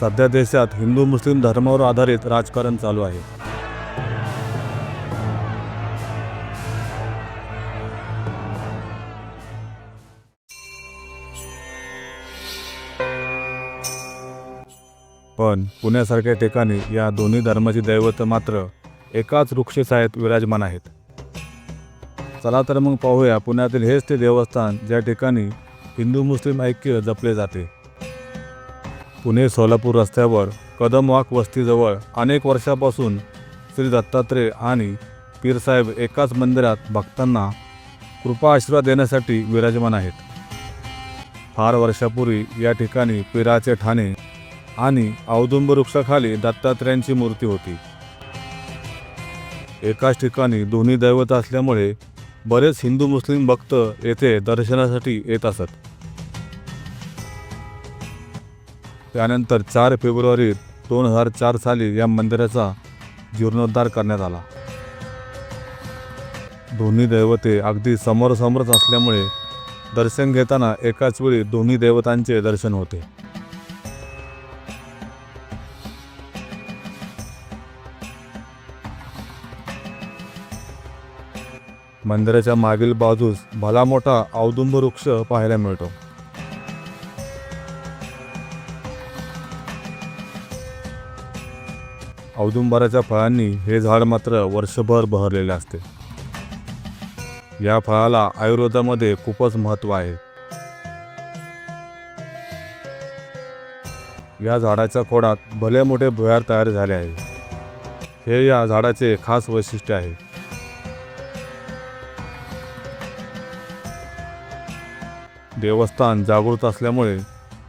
सध्या देशात हिंदू मुस्लिम धर्मावर आधारित राजकारण चालू आहे. पण पुण्यासारख्या ठिकाणी या दोन्ही धर्माची दैवत मात्र एकाच वृक्षछायेत विराजमान आहेत. चला तर मग पाहूया पुण्यातील हेच ते देवस्थान ज्या ठिकाणी हिंदू मुस्लिम ऐक्य जपले जाते. पुणे सोलापूर रस्त्यावर कदमवाक वस्तीजवळ अनेक वर्षापासून श्री दत्तात्रय आणि पीरसाहेब एकाच मंदिरात भक्तांना कृपा आशीर्वाद देण्यासाठी विराजमान आहेत. फार वर्षापूर्वी या ठिकाणी पीराचे ठाणे आणि औदुंब वृक्षाखाली दत्तात्रयांची मूर्ती होती. एकाच ठिकाणी दोन्ही दैवत असल्यामुळे बरेच हिंदू मुस्लिम भक्त येथे दर्शनासाठी येत असत. त्यानंतर चार फेब्रुवारी दोन हजार चार साली या मंदिराचा जीर्णोद्धार करण्यात आला. दोन्ही दैवते अगदी समोरसमोरच असल्यामुळे दर्शन घेताना एकाच वेळी दोन्ही देवतांचे दर्शन होते. मंदिराच्या मागील बाजूस भला मोठा औदुंब वृक्ष पाहायला मिळतो. औदुंबराच्या फळांनी हे झाड मात्र वर्षभर बहरलेले असते. या फळाला आयुर्वेदामध्ये खूपच महत्त्व आहे. या झाडाच्या खोडात भले मोठे भुयार तयार झाले आहे. हे या झाडाचे खास वैशिष्ट्य आहे. देवस्थान जागृत असल्यामुळे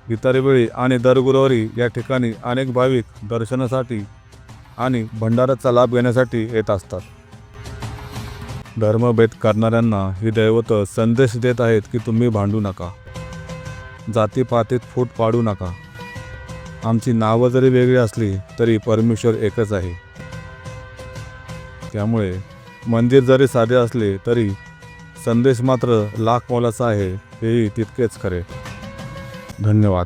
इतर वेळी आणि दर गुरुवारी या ठिकाणी अनेक भाविक दर्शनासाठी आणि भंडाराचा लाभ घेण्यासाठी येत असतात. धर्मभेद करणाऱ्यांना ही दैवत संदेश देत आहेत की तुम्ही भांडू नका. जातीपातीत फूट पाडू नका. आमची नावं जरी वेगळी असली तरी परमेश्वर एकच आहे. त्यामुळे मंदिर जरी साधे असले तरी संदेश मात्र लाख मोलाचा आहे हेही तितकेच खरे. धन्यवाद.